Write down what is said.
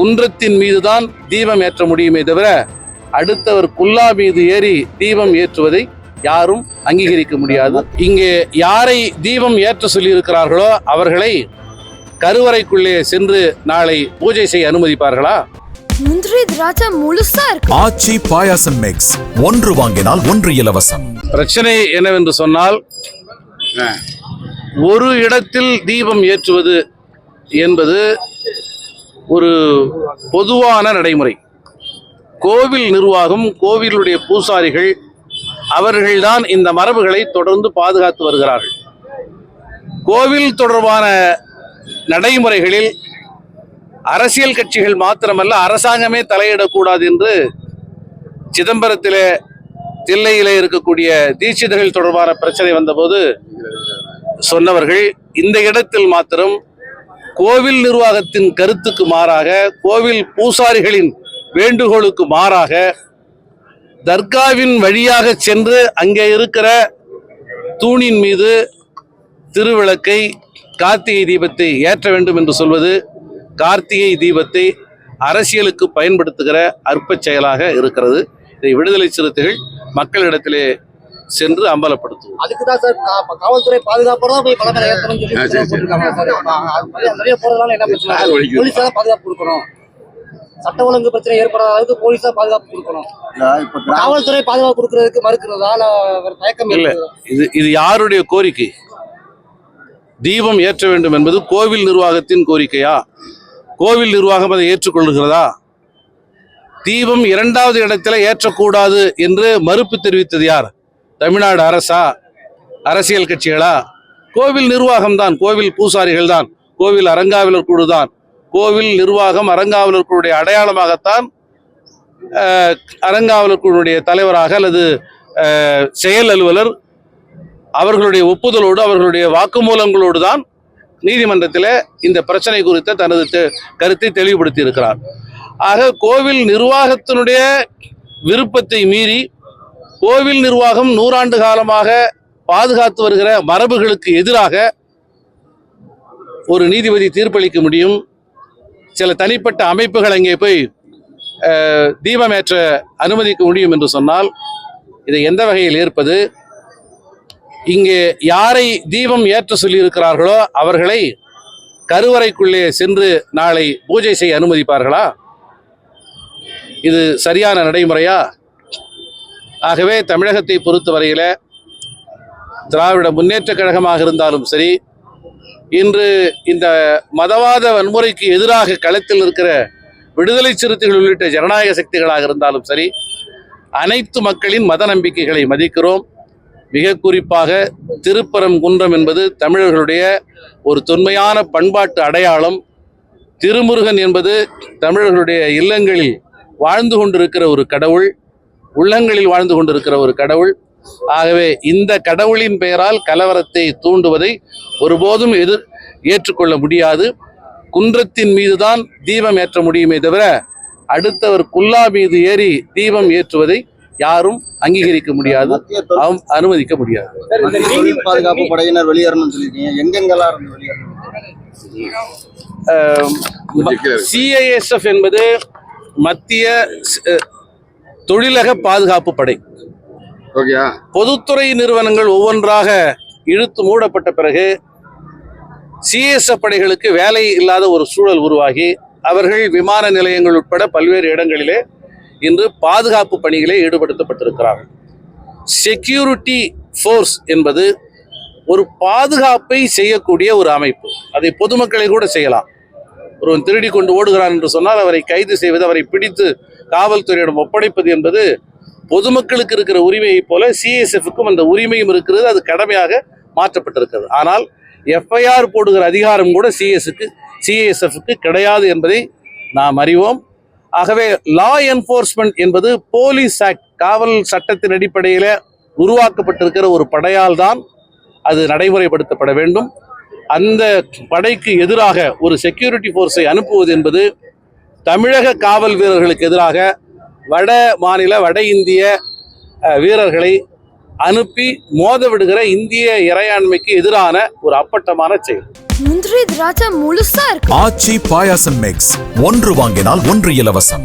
குன்றத்தின் மீதுதான் தீபம் ஏற்ற முடியுமே தவிர அடுத்தவர் குல்லா மீது ஏறி தீபம் ஏற்றுவதை யாரும் அங்கீகரிக்க முடியாது. இங்கே யாரை தீபம் ஏற்ற சொல்லியிருக்கிறார்களோ அவர்களை கருவறைக்குள்ளே சென்று நாளை பூஜை செய்ய அனுமதிப்பார்களா? முந்திரி திராட்சை முழுசா இருக்கு. ஆச்சி பாயாசம் மிக்ஸ் ஒன்று வாங்கினால் ஒன்று இலவசம். பிரச்சனை என்னவென்று சொன்னால் ஒரு இடத்தில் தீபம் ஏற்றுவது என்பது ஒரு பொதுவான நடைமுறை. கோவில் நிர்வாகம் கோவிலுடைய பூசாரிகள் அவர்கள்தான் இந்த மரபுகளை தொடர்ந்து பாதுகாத்து வருகிறார்கள். கோவில் தொடர்பான நடைமுறைகளில் அரசியல் கட்சிகள் மாத்திரமல்ல அரசாங்கமே தலையிடக்கூடாது என்று சிதம்பரத்திலே தில்லையிலே இருக்கக்கூடிய தீட்சிதர்கள் தொடர்பான பிரச்சனை வந்தபோது சொன்னவர்கள் இந்த இடத்தில் மாத்திரம் கோவில் நிர்வாகத்தின் கருத்துக்கு மாறாக கோவில் பூசாரிகளின் வேண்டுகோளுக்கு மாறாக தர்காவின் வழியாக சென்று அங்கே இருக்கிற தூணின் மீது திருவிளக்கை கார்த்திகை தீபத்தை ஏற்ற வேண்டும் என்று சொல்வது கார்த்திகை தீபத்தை அரசியலுக்கு பயன்படுத்துகிற அற்பச் செயலாக இருக்கிறது. இதை விடுதலை சிறுத்தைகள் மக்களிடத்திலே சென்று அம்பலப்படுத்துவோம். அதுக்கு தான் சார் காவல்துறை பாதுகாப்போட தான் போய் சொல்லி போறதுனால என்ன பிரச்சனை? பாதுகாப்பு கொடுக்கணும். சட்ட ஒழுங்கு பிரச்சனை ஏற்படாத அளவுக்கு போலீஸா பாதுகாப்பு கொடுக்கணும். காவல்துறை பாதுகாப்பு கொடுக்கறதுக்கு மறுக்கிறதா? தயக்கம் இல்ல. இது இது யாருடைய கோரிக்கை? தீபம் ஏற்ற வேண்டும் என்பது கோவில் நிர்வாகத்தின் கோரிக்கையா? கோவில் நிர்வாகம் அதை ஏற்றுக்கொள்கிறதா தீபம் இரண்டாவது இடத்துல ஏற்றக்கூடாது என்று மறுப்பு தெரிவித்தது யார்? தமிழ்நாடு அரசா? அரசியல் கட்சிகளா? கோவில் நிர்வாகம் தான் கோவில் பூசாரிகள் தான் கோவில் அரங்காவலர் குழு தான் கோவில் நிர்வாகம் அரங்காவலர் குழுடைய அடையாளமாகத்தான் அரங்காவலர் குழுடைய தலைவராக அல்லது செயல் அலுவலர் அவர்களுடைய ஒப்புதலோடு அவர்களுடைய வாக்குமூலங்களோடு தான் நீதிமன்றத்தில் இந்த பிரச்சனை குறித்த தனது கருத்தை தெளிவுபடுத்தி இருக்கிறார் ஆக கோவில் நிர்வாகத்தினுடைய விருப்பத்தை மீறி கோவில் நிர்வாகம் நூறாண்டு காலமாக பாதுகாத்து வருகிற மரபுகளுக்கு எதிராக ஒரு நீதிபதி தீர்ப்பளிக்க முடியும். சில தனிப்பட்ட அமைப்புகள் அங்கே போய் தீபமேற்ற அனுமதிக்க முடியும் என்று சொன்னால் இதை எந்த வகையில் ஏற்பது? இங்கே யாரை தீபம் ஏற்ற சொல்லியிருக்கிறார்களோ அவர்களை கருவறைக்குள்ளே சென்று நாளை பூஜை செய்ய அனுமதிப்பார்களா? இது சரியான நடைமுறையா? ஆகவே தமிழகத்தை பொறுத்தவரையில் திராவிட முன்னேற்ற கழகமாக இருந்தாலும் சரி இன்று இந்த மதவாத வன்முறைக்கு எதிராக களத்தில் இருக்கிற விடுதலை சிறுத்தைகள் உள்ளிட்ட ஜனநாயக சக்திகளாக இருந்தாலும் சரி அனைத்து மக்களின் மத நம்பிக்கைகளை மதிக்கிறோம். மிக குறிப்பாக திருப்பரம் குன்றம் என்பது தமிழர்களுடைய ஒரு தொன்மையான பண்பாட்டு அடையாளம். திருமுருகன் என்பது தமிழர்களுடைய இல்லங்களில் வாழ்ந்து கொண்டிருக்கிற ஒரு கடவுள். உள்ளங்களில் வாழ்ந்து கொண்டிருக்கிற ஒரு கடவுள். ஆகவே இந்த கடவுளின் பெயரால் கலவரத்தை தூண்டுவதை ஒருபோதும் எதிர் ஏற்றுக்கொள்ள முடியாது. குன்றத்தின் மீதுதான் தீபம் ஏற்ற முடியுமே தவிர அடுத்தவர் குல்லா மீது ஏறி தீபம் ஏற்றுவதை யாரும் அங்கீகரிக்க முடியாது. அனுமதிக்க முடியாது. பாதுகாப்பு படையினர் எங்கெங்கெல்லாம் இருந்து வெளியேறணும்? சிஐஎஸ்எஃப் என்பது மத்திய தொழிலக பாதுகாப்பு படை. ஓகேயா பொதுத்துறை நிறுவனங்கள் ஒவ்வொன்றாக இழுத்து மூடப்பட்ட பிறகு சிஎஸ்எஃப் படைகளுக்கு வேலை இல்லாத ஒரு சூழல் உருவாகி அவர்கள் விமான நிலையங்கள் உட்பட பல்வேறு இடங்களிலே இன்று பாதுகாப்பு பணிகளே ஈடுபடுத்தப்பட்டிருக்கிறார்கள். செக்யூரிட்டி ஃபோர்ஸ் என்பது ஒரு பாதுகாப்பை செய்யக்கூடிய ஒரு அமைப்பு. அதை பொதுமக்களை கூட செய்யலாம். ஒருவன் திருடி கொண்டு ஓடுகிறான் என்று சொன்னால் அவரை கைது செய்வது அவரை பிடித்து காவல்துறையிடம் ஒப்படைப்பது என்பது பொதுமக்களுக்கு இருக்கிற உரிமையைப் போல சிஎஸ்எஃப்க்கும் அந்த உரிமையும் இருக்கிறது. அது கடமையாக மாற்றப்பட்டிருக்கிறது. ஆனால் எஃப்ஐஆர் போடுகிற அதிகாரம் கூட சிஎஸ்க்கு சிஎஸ்எஃப்க்கு கிடையாது என்பதை நாம் அறிவோம். ஆகவே லா என்ஃபோர்ஸ்மெண்ட் என்பது போலீஸ் ஆக்ட் காவல் சட்டத்தின் அடிப்படையில் உருவாக்கப்பட்டிருக்கிற ஒரு படையால் தான் அது நடைமுறைப்படுத்தப்பட வேண்டும். அந்த படைக்கு எதிராக ஒரு செக்யூரிட்டி ஃபோர்ஸை அனுப்புவது என்பது தமிழக காவல் வீரர்களுக்கு எதிராக வட மாநில வட இந்திய வீரர்களை அனுப்பி மோத விடுகிற இந்திய இறையாண்மைக்கு எதிரான ஒரு அப்பட்டமான செயல். முந்திரி திராட்சை முழுசா இருக்கு. ஆச்சி பாயாசம் மிக்ஸ் ஒன்று வாங்கினால் ஒன்று இலவசம்.